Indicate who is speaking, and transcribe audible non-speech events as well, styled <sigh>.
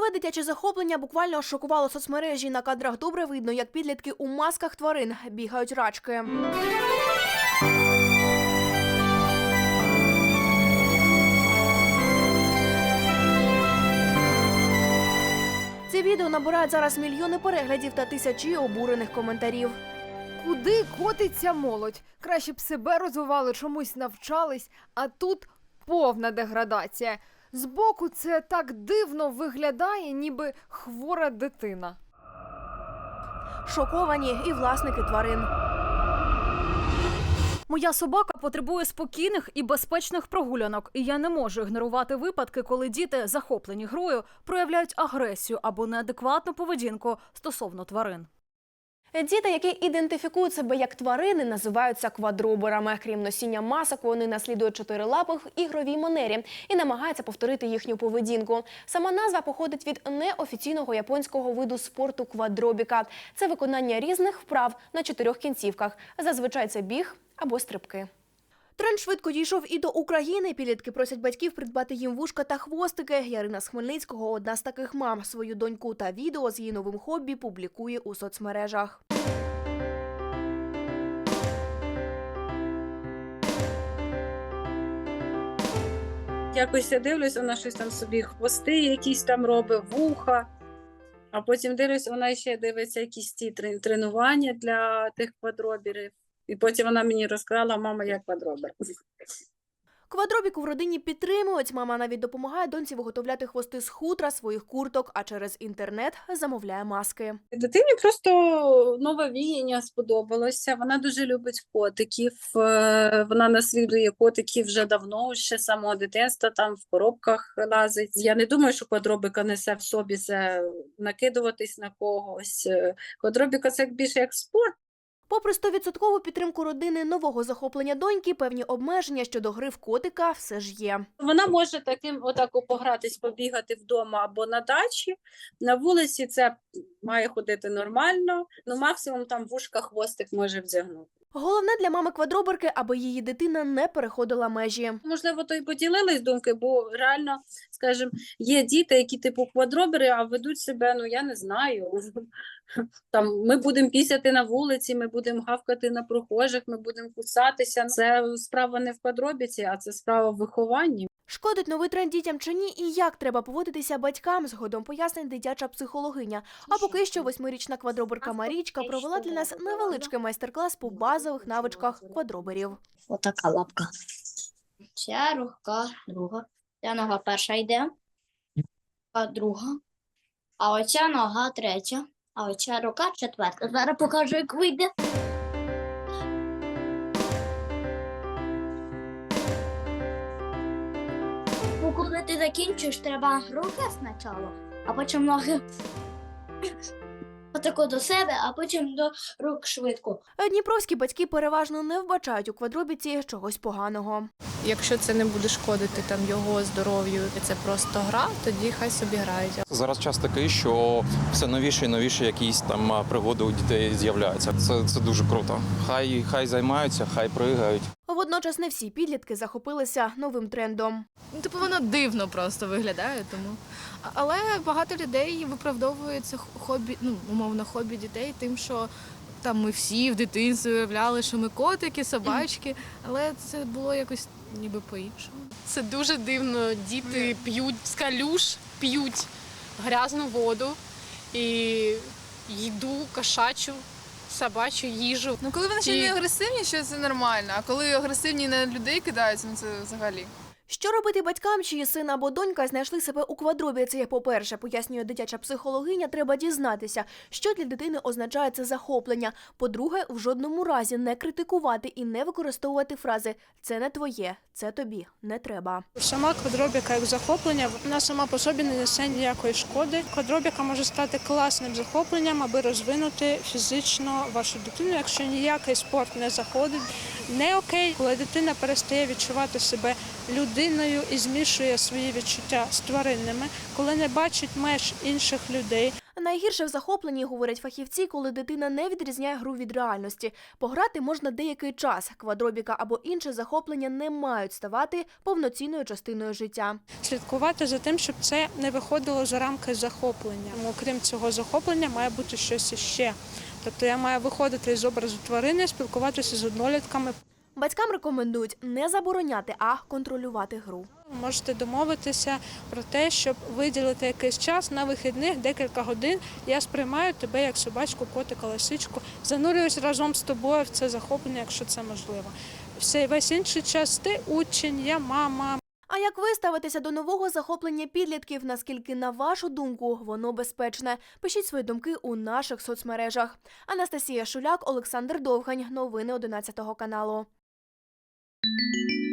Speaker 1: Нове дитяче захоплення буквально шокувало соцмережі. На кадрах добре видно, як підлітки у масках тварин бігають рачки. Це відео набирають зараз мільйони переглядів та тисячі обурених коментарів.
Speaker 2: Куди котиться молодь? Краще б себе розвивали, чомусь навчались, а тут повна деградація. Збоку це так дивно виглядає, ніби хвора дитина.
Speaker 1: Шоковані і власники тварин.
Speaker 3: Моя собака потребує спокійних і безпечних прогулянок, і я не можу ігнорувати випадки, коли діти, захоплені грою, проявляють агресію або неадекватну поведінку стосовно тварин.
Speaker 1: Діти, які ідентифікують себе як тварини, називаються квадроборами. Крім носіння масок, вони наслідують чотирилапих в ігровій манері і намагаються повторити їхню поведінку. Сама назва походить від неофіційного японського виду спорту квадробіка. Це виконання різних вправ на чотирьох кінцівках. Зазвичай це біг або стрибки. Тренд швидко дійшов і до України. Підлітки просять батьків придбати їм вушка та хвостики. Ярина з Хмельницького одна з таких мам. Свою доньку та відео з її новим хобі публікує у соцмережах.
Speaker 4: Якось я дивлюсь, вона щось там собі хвости якісь там робить, вуха. А потім дивлюсь, вона ще дивиться якісь ті тренування для тих квадробірів. І потім вона мені розказала, мама, я квадробер.
Speaker 1: Квадробіку в родині підтримують. Мама навіть допомагає доньці виготовляти хвости з хутра своїх курток, а через інтернет замовляє маски.
Speaker 4: Дитині просто нове віяння сподобалося. Вона дуже любить котиків. е, Вона наслідує котиків вже давно, ще самого дитинства, там в коробках лазить. Я не думаю, що квадробіка несе в собі це накидуватись на когось. Е, Квадробіка це більше як спорт.
Speaker 1: Попри 100% підтримку родини нового захоплення доньки, певні обмеження щодо гри в котика все ж є.
Speaker 4: Вона може таким отаку погратись, побігати вдома або на дачі. На вулиці це має ходити нормально. Ну, максимум там вушка хвостик може вдягнути.
Speaker 1: Головне для мами квадроберки, аби її дитина не переходила межі.
Speaker 4: Можливо, то й поділились думки, бо реально, скажімо, є діти, які типу квадробери, а ведуть себе, ну я не знаю. <laughs> Там ми будемо пісяти на вулиці, ми будемо гавкати на прохожих, ми будемо кусатися. Це справа не в квадробіці, а це справа в вихованні.
Speaker 1: Шкодить новий тренд дітям чи ні, і як треба поводитися батькам, згодом пояснить дитяча психологиня. А поки що восьмирічна квадроберка Марічка провела для нас невеличкий майстер-клас по базових навичках квадроберів.
Speaker 5: Отака лапка. Ця рука друга. Ця нога перша йде, а друга. А оця нога третя. А оця рука четверта. Зараз покажу, як вийде. Коли ти закінчиш, треба руки спочатку, а потім ноги. Отако до себе, а потім до рук швидко.
Speaker 1: Дніпровські батьки переважно не вбачають у квадробіці чогось поганого.
Speaker 6: Якщо це не буде шкодити там його здоров'ю, і це просто гра, тоді хай собі грають.
Speaker 7: Зараз час такий, що все новіше і новіше якісь там пригоди у дітей з'являються. Це, це дуже круто. Хай хай займаються, хай пригають.
Speaker 1: Водночас не всі підлітки захопилися новим трендом.
Speaker 6: Ну, типу, воно дивно просто виглядає, тому. Але багато людей виправдовують це хобі, ну, умовно, хобі дітей тим, що там ми всі в дитинстві уявляли, що ми котики, собачки, але це було якось ніби по-іншому.
Speaker 8: Це дуже дивно. Діти п'ють з калюш, п'ють грязну воду і їду кошачу, собачу їжу.
Speaker 9: Ну, коли вони ще
Speaker 8: Ті-
Speaker 9: не агресивні, що це нормально. А коли агресивні на людей кидаються, ну це взагалі.
Speaker 1: Що робити батькам, чиї син або донька знайшли себе у квадробіці? По-перше, пояснює дитяча психологиня, треба дізнатися, що для дитини означає це захоплення. По-друге, в жодному разі не критикувати і не використовувати фрази Це не твоє, це тобі не треба.
Speaker 10: Сама квадробіка як захоплення, вона сама по собі не несе ніякої шкоди. Квадробіка може стати класним захопленням, аби розвинути фізично вашу дитину, якщо ніякий спорт не заходить. Не окей, коли дитина перестає відчувати себе людиною і змішує свої відчуття з тваринними, коли не бачить меж інших людей.
Speaker 1: Найгірше в захопленні, говорять фахівці, коли дитина не відрізняє гру від реальності. Пограти можна деякий час. Квадробіка або інше захоплення не мають ставати повноцінною частиною життя.
Speaker 10: Слідкувати за тим, щоб це не виходило за рамки захоплення. Окрім цього захоплення, має бути щось іще. Тобто я маю виходити з образу тварини, спілкуватися з однолітками.
Speaker 1: Батькам рекомендують не забороняти, а контролювати гру.
Speaker 10: Можете домовитися про те, щоб виділити якийсь час на вихідних декілька годин. Я сприймаю тебе як собачку, котика, лисичку, занурююсь разом з тобою в це захоплення, якщо це можливо. Все весь інший час ти учень, я мама,
Speaker 1: А як ви ставитеся до нового захоплення підлітків? Наскільки, на вашу думку, воно безпечне? Пишіть свої думки у наших соцмережах. Анастасія Шуляк, Олександр Довгань. Новини 11 каналу. Música